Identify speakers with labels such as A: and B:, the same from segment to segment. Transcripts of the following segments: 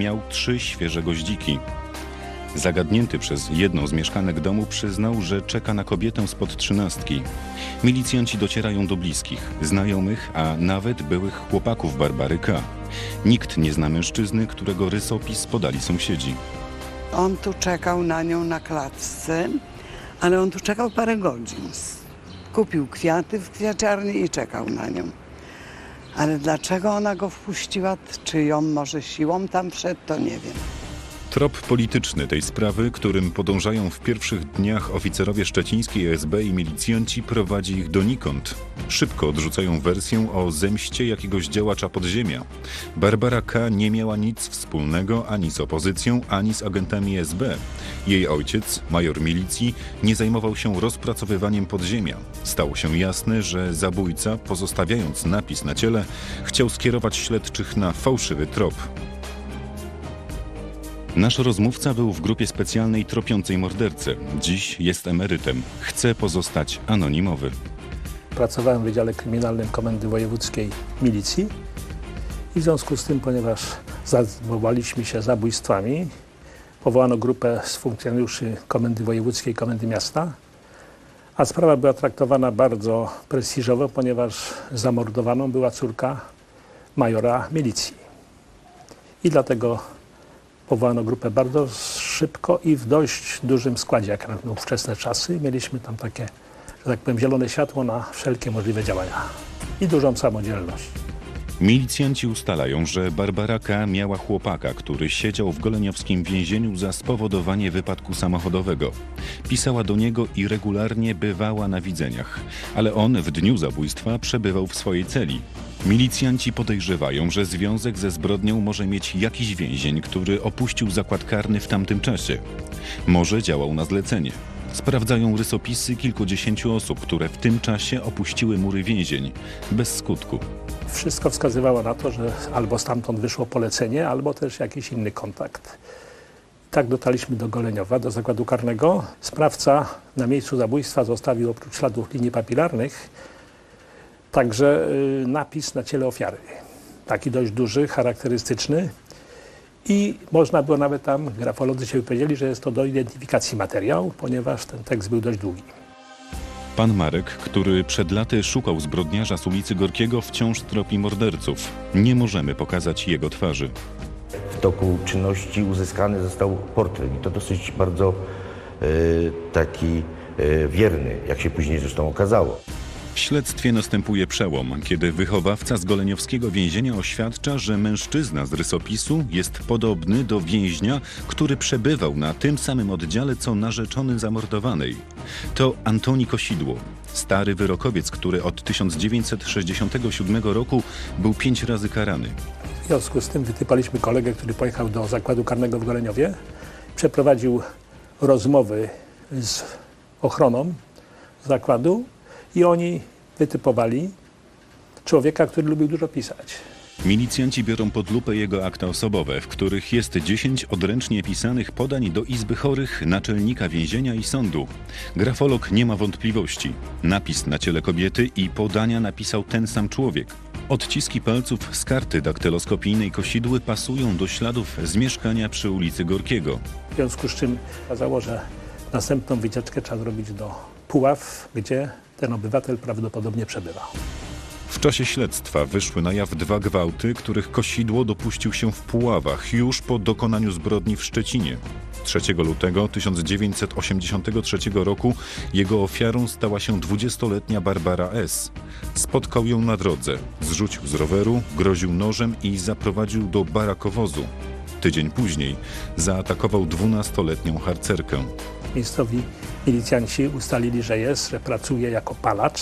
A: Miał trzy świeże goździki. Zagadnięty przez jedną z mieszkanek domu przyznał, że czeka na kobietę spod trzynastki. Milicjanci docierają do bliskich, znajomych, a nawet byłych chłopaków Barbary K. Nikt nie zna mężczyzny, którego rysopis podali sąsiedzi.
B: On tu czekał na nią na klatce, ale on tu czekał parę godzin. Kupił kwiaty w kwiaciarni i czekał na nią. Ale dlaczego ona go wpuściła, czy ją może siłą tam wszedł, to nie wiem.
A: Trop polityczny tej sprawy, którym podążają w pierwszych dniach oficerowie szczecińskiej SB i milicjanci, prowadzi ich donikąd. Szybko odrzucają wersję o zemście jakiegoś działacza podziemia. Barbara K. nie miała nic wspólnego ani z opozycją, ani z agentami SB. Jej ojciec, major milicji, nie zajmował się rozpracowywaniem podziemia. Stało się jasne, że zabójca, pozostawiając napis na ciele, chciał skierować śledczych na fałszywy trop. Nasz rozmówca był w grupie specjalnej tropiącej mordercę. Dziś jest emerytem. Chce pozostać anonimowy.
C: Pracowałem w Wydziale Kryminalnym Komendy Wojewódzkiej Milicji i w związku z tym, ponieważ zajmowaliśmy się zabójstwami, powołano grupę z funkcjonariuszy Komendy Wojewódzkiej Komendy Miasta, a sprawa była traktowana bardzo prestiżowo, ponieważ zamordowaną była córka majora milicji. I dlatego powołano grupę bardzo szybko i w dość dużym składzie, jak na ówczesne czasy. Mieliśmy tam takie, że tak powiem, zielone światło na wszelkie możliwe działania i dużą samodzielność.
A: Milicjanci ustalają, że Barbara K. miała chłopaka, który siedział w goleniowskim więzieniu za spowodowanie wypadku samochodowego. Pisała do niego i regularnie bywała na widzeniach, ale on w dniu zabójstwa przebywał w swojej celi. Milicjanci podejrzewają, że związek ze zbrodnią może mieć jakiś więzień, który opuścił zakład karny w tamtym czasie. Może działał na zlecenie. Sprawdzają rysopisy kilkudziesięciu osób, które w tym czasie opuściły mury więzień, bez skutku.
C: Wszystko wskazywało na to, że albo stamtąd wyszło polecenie, albo też jakiś inny kontakt. Tak dotarliśmy do Goleniowa, do zakładu karnego. Sprawca na miejscu zabójstwa zostawił oprócz śladów linii papilarnych także y, napis na ciele ofiary. Taki dość duży, charakterystyczny. I można było nawet tam, grafolodzy się wypowiedzieli, że jest to do identyfikacji materiał, ponieważ ten tekst był dość długi.
A: Pan Marek, który przed laty szukał zbrodniarza z ulicy Gorkiego, wciąż tropi morderców. Nie możemy pokazać jego twarzy.
D: W toku czynności uzyskany został portret i to dosyć bardzo e, taki e, wierny, jak się później zresztą okazało.
A: W śledztwie następuje przełom, kiedy wychowawca z goleniowskiego więzienia oświadcza, że mężczyzna z rysopisu jest podobny do więźnia, który przebywał na tym samym oddziale co narzeczony zamordowanej. To Antoni Kosidło, stary wyrokowiec, który od 1967 roku był pięć razy karany.
C: W związku z tym wytypaliśmy kolegę, który pojechał do zakładu karnego w Goleniowie. Przeprowadził rozmowy z ochroną zakładu i oni wytypowali człowieka, który lubił dużo pisać.
A: Milicjanci biorą pod lupę jego akta osobowe, w których jest 10 odręcznie pisanych podań do Izby Chorych, naczelnika więzienia i sądu. Grafolog nie ma wątpliwości. Napis na ciele kobiety i podania napisał ten sam człowiek. Odciski palców z karty daktyloskopijnej kosidły pasują do śladów z mieszkania przy ulicy Gorkiego.
C: W związku z czym okazało, że następną wycieczkę trzeba zrobić do Puław, gdzie ten obywatel prawdopodobnie przebywał.
A: W czasie śledztwa wyszły na jaw dwa gwałty, których Kosidło dopuścił się w Puławach już po dokonaniu zbrodni w Szczecinie. 3 lutego 1983 roku jego ofiarą stała się 20-letnia Barbara S. Spotkał ją na drodze, zrzucił z roweru, groził nożem i zaprowadził do barakowozu. Tydzień później zaatakował 12-letnią harcerkę.
C: Miejscowi milicjanci ustalili, że jest, że pracuje jako palacz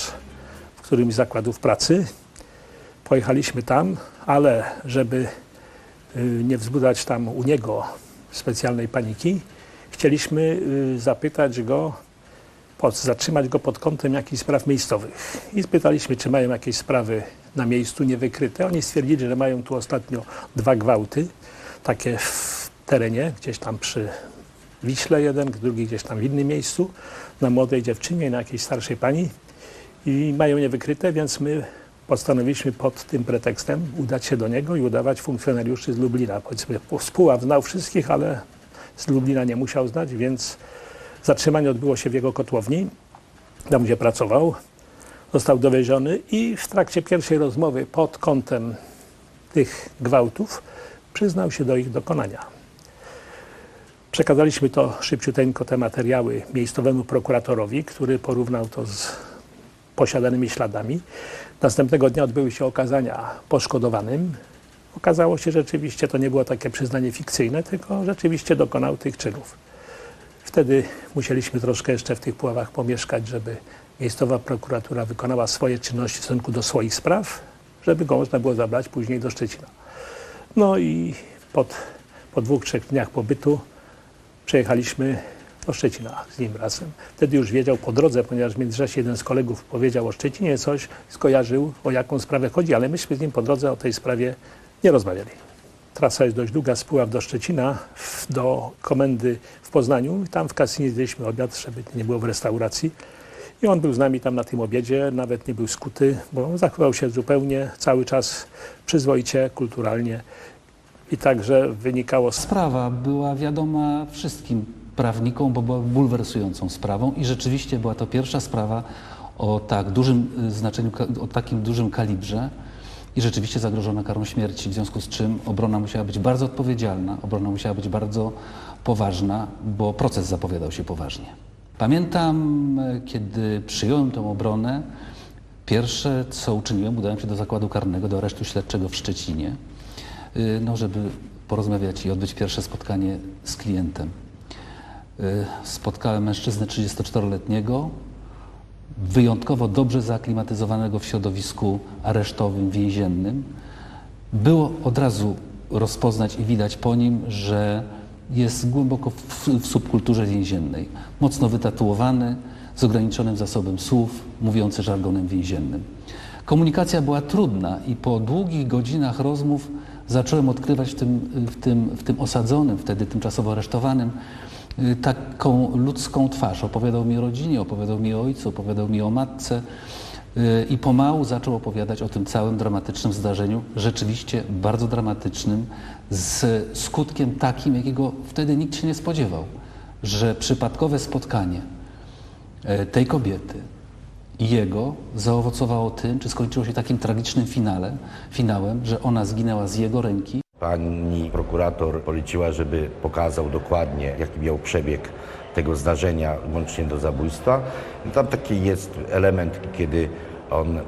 C: w którymś z zakładów pracy. Pojechaliśmy tam, ale żeby y, nie wzbudzać tam u niego specjalnej paniki, chcieliśmy y, zapytać go, zatrzymać go pod kątem jakichś spraw miejscowych. I spytaliśmy, czy mają jakieś sprawy na miejscu niewykryte. Oni stwierdzili, że mają tu ostatnio dwa gwałty, takie w terenie, gdzieś tam przy Wiśle jeden, drugi gdzieś tam w innym miejscu, na młodej dziewczynie na jakiejś starszej pani i mają niewykryte, więc my postanowiliśmy pod tym pretekstem udać się do niego i udawać funkcjonariuszy z Lublina. Powiedzmy, Spuław znał wszystkich, ale z Lublina nie musiał znać, więc zatrzymanie odbyło się w jego kotłowni, tam gdzie pracował. Został dowieziony i w trakcie pierwszej rozmowy pod kątem tych gwałtów przyznał się do ich dokonania. Przekazaliśmy to szybciuteńko te materiały miejscowemu prokuratorowi, który porównał to z posiadanymi śladami. Następnego dnia odbyły się okazania poszkodowanym. Okazało się, że rzeczywiście to nie było takie przyznanie fikcyjne, tylko rzeczywiście dokonał tych czynów. Wtedy musieliśmy troszkę jeszcze w tych puławach pomieszkać, żeby miejscowa prokuratura wykonała swoje czynności w stosunku do swoich spraw, żeby go można było zabrać później do Szczecina. No i pod, po dwóch, trzech dniach pobytu przejechaliśmy do Szczecina z nim razem. Wtedy już wiedział po drodze, ponieważ w międzyczasie jeden z kolegów powiedział o Szczecinie coś, skojarzył o jaką sprawę chodzi, ale myśmy z nim po drodze o tej sprawie nie rozmawiali. Trasa jest dość długa z Puław do Szczecina, do komendy w Poznaniu. Tam w kasynie zjedliśmy obiad, żeby nie było w restauracji. I on był z nami tam na tym obiedzie, nawet nie był skuty, bo zachował się zupełnie cały czas przyzwoicie, kulturalnie. I także wynikało
E: Sprawa była wiadoma wszystkim prawnikom, bo była bulwersującą sprawą i rzeczywiście była to pierwsza sprawa o tak dużym y, znaczeniu, o takim dużym kalibrze i rzeczywiście zagrożona karą śmierci, w związku z czym obrona musiała być bardzo odpowiedzialna, obrona musiała być bardzo poważna, bo proces zapowiadał się poważnie. Pamiętam, e, kiedy przyjąłem tę obronę, pierwsze co uczyniłem, udałem się do zakładu karnego, do aresztu śledczego w Szczecinie, no, żeby porozmawiać i odbyć pierwsze spotkanie z klientem. Y, Spotkałem mężczyznę 34-letniego, wyjątkowo dobrze zaaklimatyzowanego w środowisku aresztowym, więziennym. Było od razu rozpoznać i widać po nim, że jest głęboko w, w subkulturze więziennej. Mocno wytatuowany, z ograniczonym zasobem słów, mówiący żargonem więziennym. Komunikacja była trudna i po długich godzinach rozmów zacząłem odkrywać w tym, w tym, w tym osadzonym, wtedy tymczasowo aresztowanym, y, taką ludzką twarz. Opowiadał mi o rodzinie, opowiadał mi o ojcu, opowiadał mi o matce y, i pomału zaczął opowiadać o tym całym dramatycznym zdarzeniu, rzeczywiście bardzo dramatycznym, z skutkiem takim, jakiego wtedy nikt się nie spodziewał, że przypadkowe spotkanie e, tej kobiety jego zaowocowało tym, czy skończyło się takim tragicznym finale, finałem, że ona zginęła z jego ręki,
D: Pani prokurator poleciła, żeby pokazał dokładnie, jaki miał przebieg tego zdarzenia, łącznie do zabójstwa. I tam taki jest element, kiedy on mm,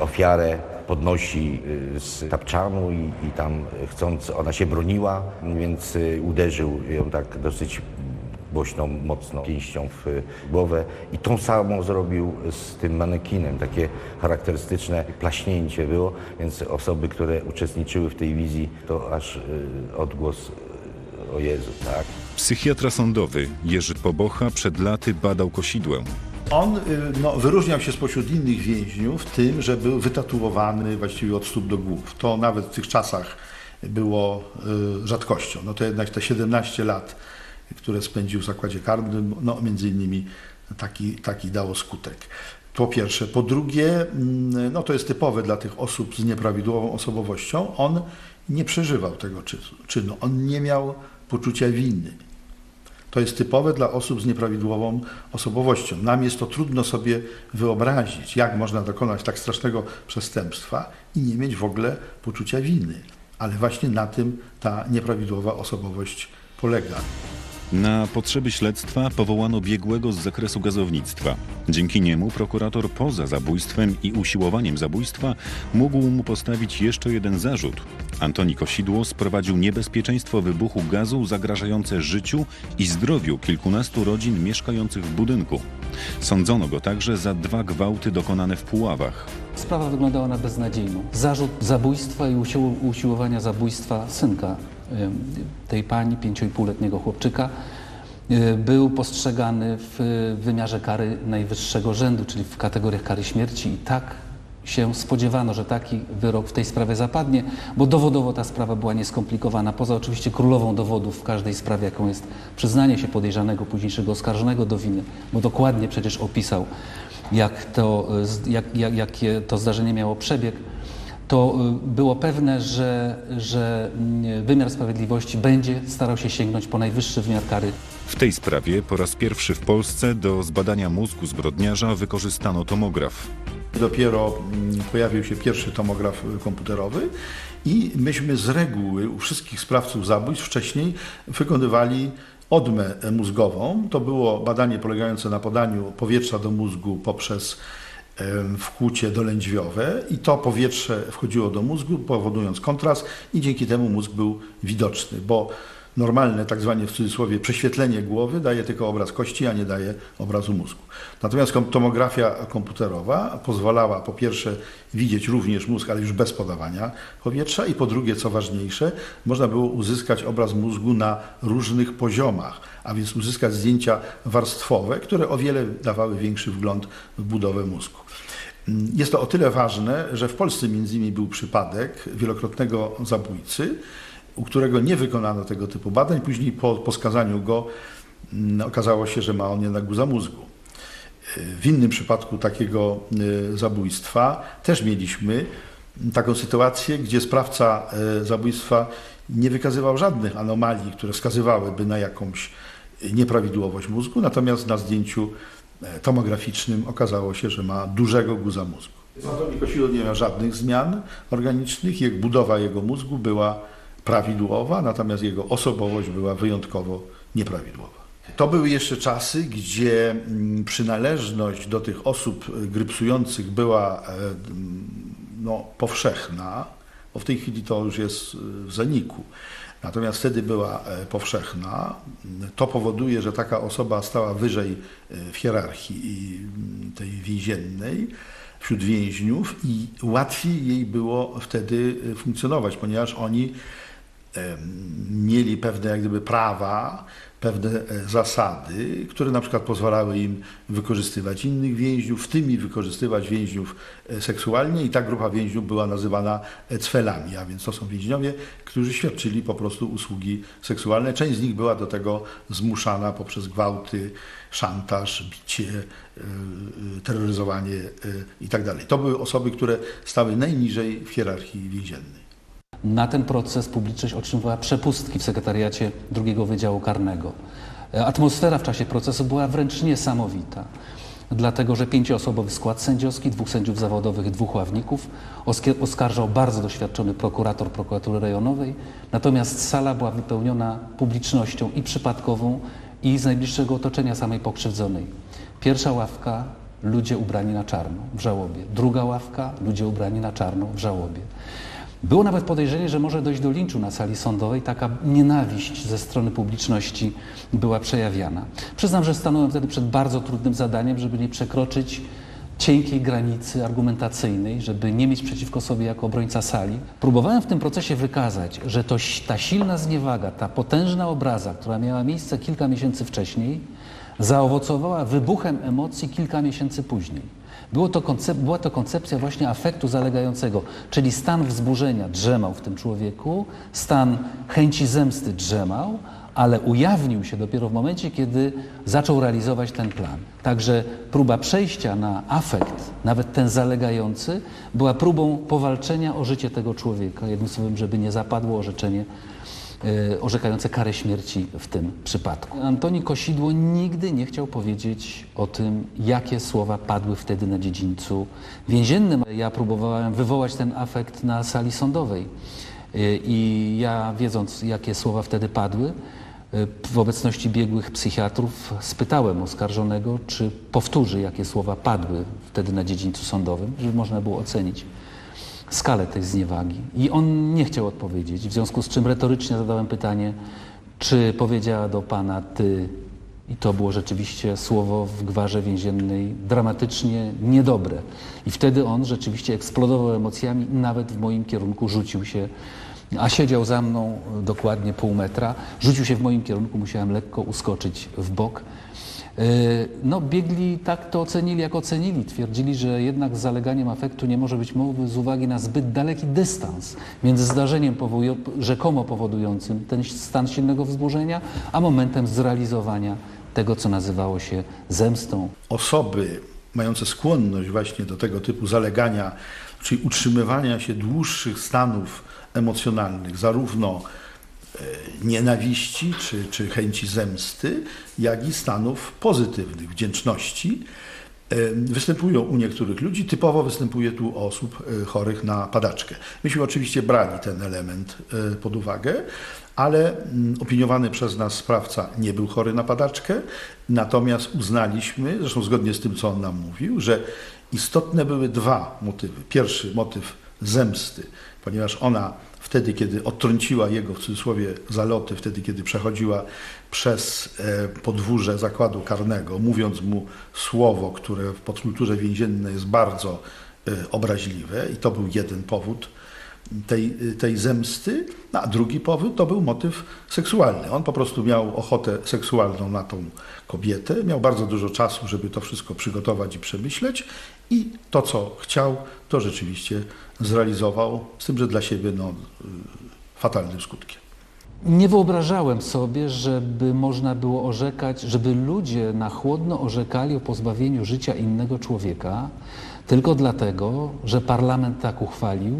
D: ofiarę podnosi y, z tapczanu i, i tam chcąc, ona się broniła, więc y, uderzył ją tak dosyć głośną, mocno pięścią w głowę i tą samą zrobił z tym manekinem. Takie charakterystyczne plaśnięcie było, więc osoby, które uczestniczyły w tej wizji, to aż y, odgłos y, o Jezu, tak?
A: Psychiatra sądowy Jerzy Pobocha przed laty badał kosidłę.
F: On y, no, wyróżniał się spośród innych więźniów tym, że był wytatuowany właściwie od stóp do głów. To nawet w tych czasach było rzadkością. No to jednak te 17 lat, które spędził w zakładzie karnym, no między innymi taki, taki dało skutek. Po pierwsze. Po drugie, mm, no to jest typowe dla tych osób z nieprawidłową osobowością, on nie przeżywał tego czy- czynu. On nie miał poczucia winy. To jest typowe dla osób z nieprawidłową osobowością. Nam jest to trudno sobie wyobrazić, jak można dokonać tak strasznego przestępstwa i nie mieć w ogóle poczucia winy. Ale właśnie na tym ta nieprawidłowa osobowość polega.
A: Na potrzeby śledztwa powołano biegłego z zakresu gazownictwa. Dzięki niemu prokurator poza zabójstwem i usiłowaniem zabójstwa mógł mu postawić jeszcze jeden zarzut. Antoni Kosidło sprowadził niebezpieczeństwo wybuchu gazu zagrażające życiu i zdrowiu kilkunastu rodzin mieszkających w budynku. Sądzono go także za dwa gwałty dokonane w Puławach.
E: Sprawa wyglądała na beznadziejną. Zarzut zabójstwa i usił- usiłowania zabójstwa synka tej pani, pięcioipułletniego chłopczyka, e, był postrzegany w wymiarze kary najwyższego rzędu, czyli w kategoriach kary śmierci i tak się spodziewano, że taki wyrok w tej sprawie zapadnie, bo dowodowo ta sprawa była nieskomplikowana. Poza oczywiście królową dowodów w każdej sprawie, jaką jest przyznanie się podejrzanego, późniejszego oskarżonego do winy, bo dokładnie przecież opisał, jak to, z- jak, jak, jakie to zdarzenie miało przebieg, to y, było pewne, że, że mm, wymiar sprawiedliwości będzie starał się sięgnąć po najwyższy wymiar kary
A: W tej sprawie po raz pierwszy w Polsce do zbadania mózgu zbrodniarza wykorzystano tomograf.
F: Dopiero mm, pojawił się pierwszy tomograf y, komputerowy i myśmy z reguły u wszystkich sprawców zabójstw wcześniej wykonywali odmę mózgową. To było badanie polegające na podaniu powietrza do mózgu poprzez wkłucie dolędźwiowe i to powietrze wchodziło do mózgu, powodując kontrast i dzięki temu mózg był widoczny, bo normalne, tak zwane w cudzysłowie, prześwietlenie głowy daje tylko obraz kości, a nie daje obrazu mózgu. Natomiast tomografia komputerowa pozwalała po pierwsze widzieć również mózg, ale już bez podawania powietrza i po drugie, co ważniejsze, można było uzyskać obraz mózgu na różnych poziomach, a więc uzyskać zdjęcia warstwowe, które o wiele dawały większy wgląd w budowę mózgu. Jest to o tyle ważne, że w Polsce między innymi był przypadek wielokrotnego zabójcy, u którego nie wykonano tego typu badań. Później po, po skazaniu go mm, okazało się, że ma on jednak guza mózgu. W innym przypadku takiego y, zabójstwa też mieliśmy taką sytuację, gdzie sprawca y, zabójstwa nie wykazywał żadnych anomalii, które wskazywałyby na jakąś nieprawidłowość mózgu, natomiast na zdjęciu e, tomograficznym okazało się, że ma dużego guza mózgu. Antoni Kosiło nie miał żadnych zmian organicznych, budowa jego mózgu była prawidłowa, natomiast jego osobowość była wyjątkowo nieprawidłowa. To były jeszcze czasy, gdzie mm, przynależność do tych osób y, grypsujących była e, mm, no, powszechna, bo w tej chwili to już jest y, w zaniku. Natomiast wtedy była e, powszechna. To powoduje, że taka osoba stała wyżej e, w hierarchii mm, tej więziennej wśród więźniów i łatwiej jej było wtedy e, funkcjonować, ponieważ oni mieli pewne jak gdyby prawa, pewne e, zasady, które na przykład pozwalały im wykorzystywać innych więźniów, w tym i wykorzystywać więźniów e, seksualnie i ta grupa więźniów była nazywana cwelami, a więc to są więźniowie, którzy świadczyli po prostu usługi seksualne. Część z nich była do tego zmuszana poprzez gwałty, szantaż, bicie, e, terroryzowanie itd. To były osoby, które stały najniżej w hierarchii więziennej.
E: Na ten proces publiczność otrzymywała przepustki w sekretariacie drugiego Wydziału Karnego. E, Atmosfera w czasie procesu była wręcz niesamowita, dlatego że pięcioosobowy skład sędziowski, dwóch sędziów zawodowych dwóch ławników oskarżał bardzo doświadczony prokurator prokuratury rejonowej, natomiast sala była wypełniona publicznością i przypadkową, i z najbliższego otoczenia samej pokrzywdzonej. Pierwsza ławka ludzie ubrani na czarno w żałobie, druga ławka ludzie ubrani na czarno w żałobie. Było nawet podejrzenie, że może dojść do linczu na sali sądowej. Taka nienawiść ze strony publiczności była przejawiana. Przyznam, że stanąłem wtedy przed bardzo trudnym zadaniem, żeby nie przekroczyć cienkiej granicy argumentacyjnej, żeby nie mieć przeciwko sobie jako obrońca sali. Próbowałem w tym procesie wykazać, że to, ta silna zniewaga, ta potężna obraza, która miała miejsce kilka miesięcy wcześniej, zaowocowała wybuchem emocji kilka miesięcy później. Było to koncep- była to koncepcja właśnie afektu zalegającego, czyli stan wzburzenia drzemał w tym człowieku, stan chęci zemsty drzemał, ale ujawnił się dopiero w momencie, kiedy zaczął realizować ten plan. Także próba przejścia na afekt, nawet ten zalegający, była próbą powalczenia o życie tego człowieka. Jednym słowem, żeby nie zapadło orzeczenie orzekające karę śmierci w tym przypadku. Antoni Kosidło nigdy nie chciał powiedzieć o tym, jakie słowa padły wtedy na dziedzińcu więziennym. Ja próbowałem wywołać ten afekt na sali sądowej E, i ja wiedząc, jakie słowa wtedy padły, e, w obecności biegłych psychiatrów spytałem oskarżonego, czy powtórzy, jakie słowa padły wtedy na dziedzińcu sądowym, żeby można było ocenić skalę tej zniewagi. I on nie chciał odpowiedzieć, w związku z czym retorycznie zadałem pytanie, czy powiedziała do pana ty, i to było rzeczywiście słowo w gwarze więziennej dramatycznie niedobre. I wtedy on rzeczywiście eksplodował emocjami nawet w moim kierunku rzucił się, a siedział za mną dokładnie pół metra, rzucił się w moim kierunku, musiałem lekko uskoczyć w bok. Y, No, biegli tak to ocenili, jak ocenili. Twierdzili, że jednak z zaleganiem afektu nie może być mowy z uwagi na zbyt daleki dystans między zdarzeniem powoju- rzekomo powodującym ten stan silnego wzburzenia, a momentem zrealizowania tego, co nazywało się zemstą.
F: osoby mające skłonność właśnie do tego typu zalegania, czyli utrzymywania się dłuższych stanów emocjonalnych, zarówno nienawiści czy, czy chęci zemsty, jak i stanów pozytywnych, wdzięczności, e, występują u niektórych ludzi. Typowo występuje tu osób e, chorych na padaczkę. Myśmy oczywiście brali ten element e, pod uwagę, ale mm, opiniowany przez nas sprawca nie był chory na padaczkę, natomiast uznaliśmy, zresztą zgodnie z tym, co on nam mówił, że istotne były dwa motywy. Pierwszy motyw zemsty, ponieważ ona wtedy, kiedy odtrąciła jego w cudzysłowie zaloty, wtedy, kiedy przechodziła przez e, podwórze zakładu karnego, mówiąc mu słowo, które w podkulturze więziennej jest bardzo e, obraźliwe, i to był jeden powód tej, tej zemsty, No, a drugi powód to był motyw seksualny. On po prostu miał ochotę seksualną na tą kobietę, miał bardzo dużo czasu, żeby to wszystko przygotować i przemyśleć i to, co chciał, to rzeczywiście zrealizował, z tym, że dla siebie no, fatalnym skutkiem.
E: Nie wyobrażałem sobie, żeby można było orzekać, żeby ludzie na chłodno orzekali o pozbawieniu życia innego człowieka tylko dlatego, że parlament tak uchwalił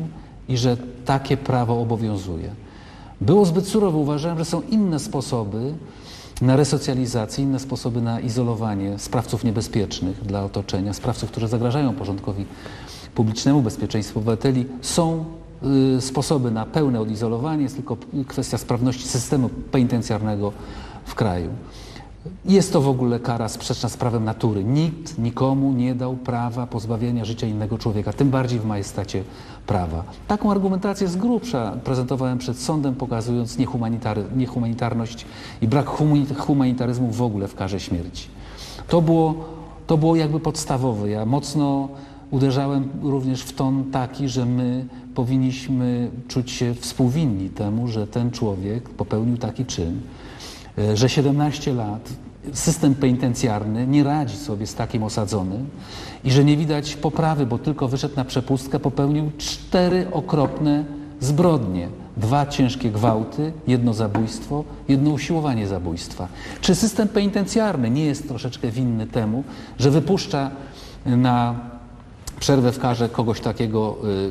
E: i że takie prawo obowiązuje. Było zbyt surowo. Uważałem, że są inne sposoby na resocjalizację, inne sposoby na izolowanie sprawców niebezpiecznych dla otoczenia, sprawców, którzy zagrażają porządkowi publicznemu, bezpieczeństwu obywateli. Są y, sposoby na pełne odizolowanie, jest tylko kwestia sprawności systemu penitencjarnego w kraju. Jest to w ogóle kara sprzeczna z prawem natury. Nikt nikomu nie dał prawa pozbawienia życia innego człowieka, tym bardziej w majestacie prawa. Taką argumentację z grubsza prezentowałem przed sądem, pokazując niehumanitarność i brak humani- humanitaryzmu w ogóle w karze śmierci. To było, to było jakby podstawowe. Ja mocno uderzałem również w ton taki, że my powinniśmy czuć się współwinni temu, że ten człowiek popełnił taki czyn, że 17 lat system penitencjarny nie radzi sobie z takim osadzonym i że nie widać poprawy, bo tylko wyszedł na przepustkę, popełnił cztery okropne zbrodnie. Dwa ciężkie gwałty, jedno zabójstwo, jedno usiłowanie zabójstwa. Czy system penitencjarny nie jest troszeczkę winny temu, że wypuszcza na przerwę w karze kogoś takiego, y,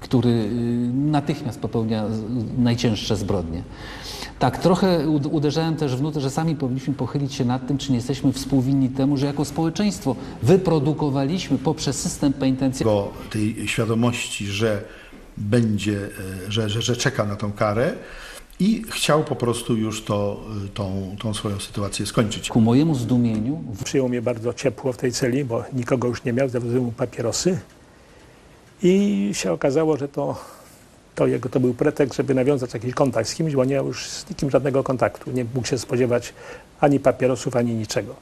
E: który y, natychmiast popełnia najcięższe zbrodnie. Tak, trochę ud- uderzałem też w nutę, że sami powinniśmy pochylić się nad tym, czy nie jesteśmy współwinni temu, że jako społeczeństwo wyprodukowaliśmy poprzez system penitencjarny
F: tej świadomości, że będzie, e, że, że, że czeka na tą karę i chciał po prostu już to, y, tą, tą swoją sytuację skończyć.
E: ku mojemu zdumieniu
C: Przyjął mnie bardzo ciepło w tej celi, bo nikogo już nie miał, zawiozłem mu papierosy. I się okazało, że to, to jego to był pretekst, żeby nawiązać jakiś kontakt z kimś, bo nie miał już z nikim żadnego kontaktu. Nie mógł się spodziewać ani papierosów, ani niczego.